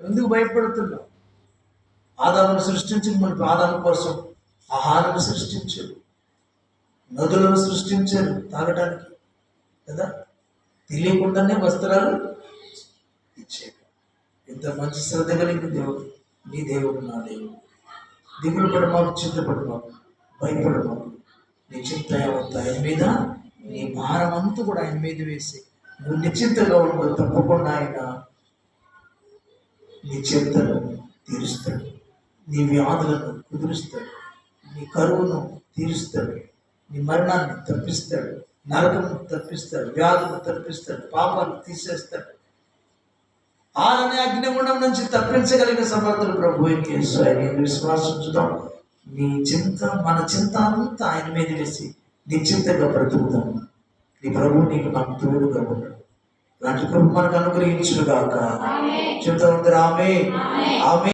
ఎందుకు భయపడుతున్నావు? ఆదామును సృష్టించింది మన ఆదాము కోసం ఆహారం సృష్టించాడు నదులను సృష్టించారు తాగడానికి కదా? తెలియకుండానే వస్త్రాలు ఇచ్చాడు ఇంత మంచి శ్రద్ధ కలిగిన దేవుడు నీ దేవుడు నా దేవుడు. దిగులు పడమాకు చింతపడమాకు భయపడమాకు. నీ చింత యావత్ ఆయన మీద నీ భారం అంతా కూడా ఆయన మీద వేసి నువ్వు నిశ్చింతగా ఉండవు తప్పకుండా ఆయన నీ చింతను తీరుస్తాడు. నీ వ్యాధులను కుదురుస్తాడు. నీ కరువును తీరుస్తాడు. నీ మరణాన్ని తప్పిస్తాడు. నరకము తప్పిస్తాడు. వ్యాధులు తప్పిస్తాడు. పాపాలు తీసేస్తాడు. ఆరని అగ్నిగుండం నుంచి తప్పించగలిగిన సమర్థులు ప్రభు యేసు ఆయన విశ్వాసించుదాం. నీ చింత మన చింత అంతా ఆయన మీద వేసి నిశ్చింతగా బ్రతుకుతాం నీ ప్రభు నీకు నాకు తోడుగా ఉన్నాడు. కృప మనకు అనుగ్రహించుగాక చింత ఉంది ఆమె ఆమె